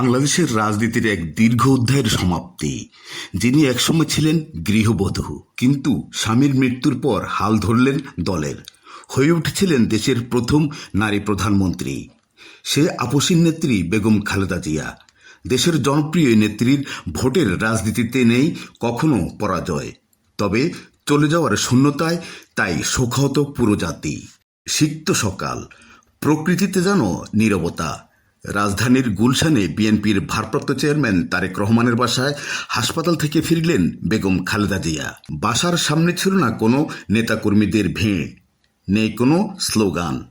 বাংলাদেশের রাজনীতির এক দীর্ঘ অধ্যায়ের সমাপ্তি। যিনি একসময় ছিলেন গৃহবধূ, কিন্তু স্বামীর মৃত্যুর পর হাল ধরলেন দলের। হয়ে উঠেছিলেন দেশের প্রথম নারী প্রধানমন্ত্রী। সে আপসীন নেত্রী বেগম খালেদা জিয়া। দেশের জনপ্রিয় নেত্রীর ভোটের রাজনীতিতে নেই কখনো পরাজয়। তবে চলে যাওয়ার শূন্যতায় তাই শোকাহত পুরো জাতি। সিক্ত সকাল, প্রকৃতিতে যেন নীরবতা। রাজধানীর গুলশানে বিএনপির ভারপ্রাপ্ত চেয়ারম্যান তারেক রহমানের বাসায় হাসপাতাল থেকে ফিরলেন বেগম খালেদা জিয়া। বাসার সামনে ছিল না কোনো নেতাকর্মীদের ভিড় নেই কোনো স্লোগান।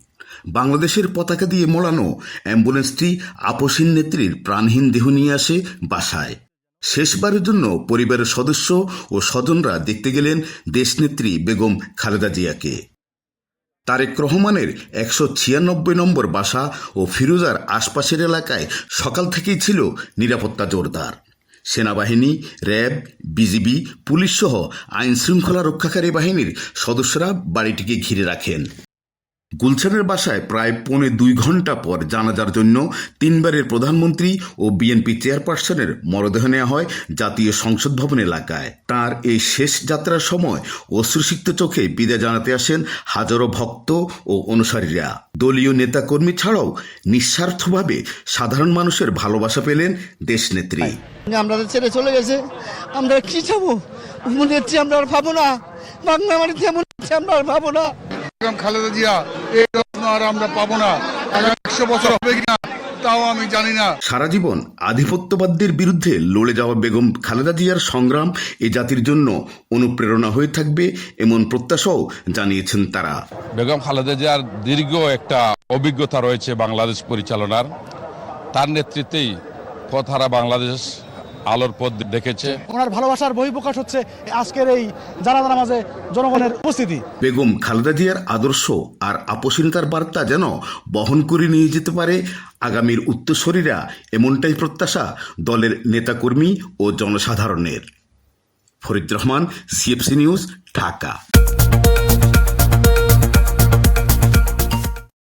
বাংলাদেশের পতাকা দিয়ে মোড়ানো অ্যাম্বুলেন্সটি আপসীন নেত্রীর প্রাণহীন দেহ নিয়ে আসে বাসায়। শেষবারের জন্য পরিবারের সদস্য ও স্বজনরা দেখতে গেলেন দেশনেত্রী বেগম খালেদা জিয়াকে। তারেক রহমানের একশো ছিয়ানব্বই নম্বর বাসা ও ফিরোজার আশপাশের এলাকায় সকাল থেকেই ছিল নিরাপত্তা জোরদার। সেনাবাহিনী, র্যাব, বিজিবি, পুলিশ সহ আইন শৃঙ্খলা রক্ষাকারী বাহিনীর সদস্যরা বাড়িটিকে ঘিরে রাখেন। গুলশানের বাসায় প্রায় পৌনে দুই ঘণ্টা পর জানাজার জন্য তিনবারের প্রধানমন্ত্রী ও বিএনপি চেয়ারপারসনের মরদেহ নেওয়া হয় জাতীয় সংসদ ভবন এলাকায়। তার এই শেষ যাত্রার সময় অশ্রুসিক্ত চোখে বিদায় জানাতে আসেন হাজারো ভক্ত ও অনুসারীরা। দলীয় নেতাকর্মী ছাড়াও নিঃস্বার্থভাবে সাধারণ মানুষের ভালোবাসা পেলেন দেশনেত্রী। আমরা ছেড়ে চলে গেছে। আমরা কি যাব মনে হচ্ছে আমরা আর পাবো না। বাংলা আমরা আর পাবো না। খালেদা জিয়া এই রত্ন আর আমরা পাবো না। একশো বছর হবে কিনা তাও আমি জানি না। সারা জীবন আধিপত্যবাদদের বিরুদ্ধে লড়ে যাওয়া বেগম খালেদা জিয়ার সংগ্রাম এ জাতির জন্য অনুপ্রেরণা হয়ে থাকবে এমন প্রত্যাশাও জানিয়েছেন তারা। বেগম খালেদা জিয়ার দীর্ঘ একটা অভিজ্ঞতা রয়েছে বাংলাদেশ পরিচালনার। তার নেতৃত্বেই কথারা বাংলাদেশ আলোর পথ দেখেছে ওনার ভালোবাসার বহিঃপ্রকাশ হচ্ছে আজকের এই জানাজার মাঝে জনগণের উপস্থিতি। বেগম খালেদা জিয়ার আদর্শ আর আপসীনতার বার্তা যেন বহন করে নিয়ে যেতে পারে আগামীর উত্তরসূরিরা এমনটাই প্রত্যাশা দলের নেতাকর্মী ও জনসাধারণের। Farid Rahman CFC news Dhaka.